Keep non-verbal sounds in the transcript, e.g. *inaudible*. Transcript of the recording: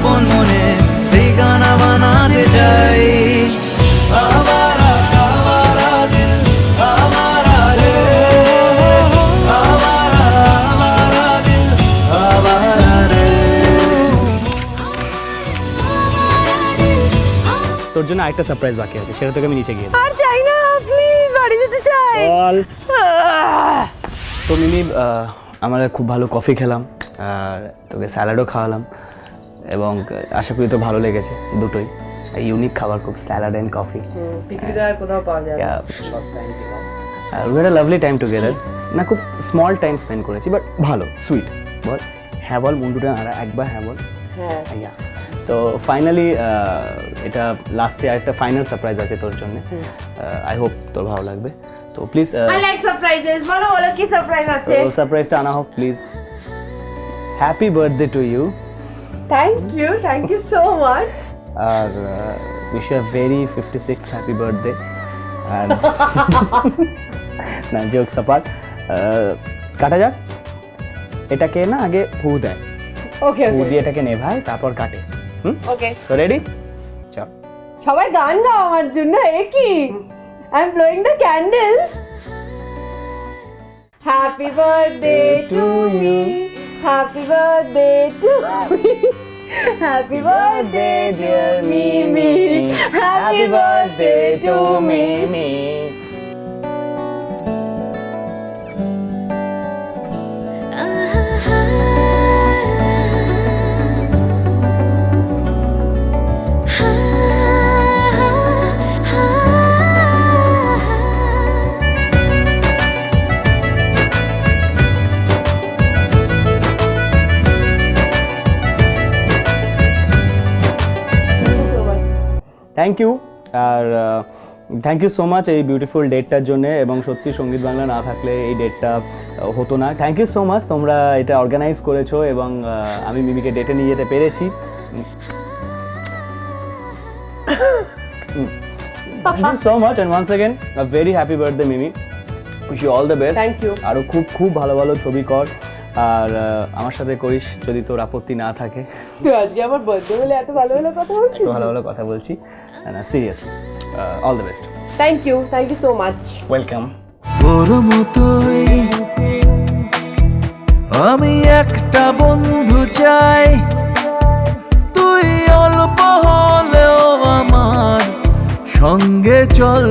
আপন মনে ঠিকানা বানাতে চাই। তোর জন্য আরেকটা সারপ্রাইজ বাকি আছে সেটা তোকে আমি নিচে গিয়ে আর চাই না প্লিজ বাড়ি যেতে চাই। বল। তো মিমি আমরা খুব ভালো কফি খেলাম আর তোকে স্যালাডও খাওয়ালাম। এবং আশা করি তো ভালো লেগেছে দুটোই। ইউনিক খাবার খুব স্যালাড অ্যান্ড কফি কোথাও পাওয়া যায় we had lovely time together না খুব স্মল টাইম স্পেন্ড করেছি বাট ভালো সুইট বল হ্যাঁ বল মুন্ডুটা আর একবার হ্যাঁ বল। হ্যাঁ। তো ফাইনালি এটা লাস্টে আরেকটা ফাইনাল সারপ্রাইজ আছে তোর জন্য। আই হোপ তোর ভালো লাগবে। তো প্লিজ আই লাইক সারপ্রাইজেস বলো বলো কি সারপ্রাইজ আছে? সারপ্রাইজটা আনা হোক please happy birthday to you thank you thank you so much R wish you very fifty six happy birthday না জোকস অ্যাপার্ট কাটা যাক। এটাকে না আগে ফু দেয়। ওকে ফু দিয়ে এটাকে নেভায় তারপর কাটে। হুম? ওকে তো রেডি চল সবাই গান গাও আমার জন্য এ কি? I am blowing the candles happy birthday to me Happy birthday to me. *laughs* Happy birthday dear Mimi. Happy birthday to Mimi. Thank you R thank you so much এই বিউটিফুল ডেটটার জন্য এবং সত্যি সংগীত বাংলা না থাকলে এই ডেটটা হতো না। থ্যাংক ইউ সো মাচ তোমরা এটা অর্গানাইজ করেছ এবং আমি মিমিকে ডেটে নিয়ে যেতে পেরেছি। Thank you so much and once again very happy birthday Mimi wish you all the best thank you আরও খুব খুব ভালো ভালো ছবি কর। আর আমার সাথে করিস যদি তোর আপত্তি না থাকে। আজকে আমার বার্থডে বলে এত ভালো ভালো কথা বলছিস? ভালো ভালো কথা বলছি। Seriously all the best thank you thank you so much welcome তোর মতোই আমি একটা বন্ধু চাই। তুই অল্প হলেও আমার সঙ্গে চল।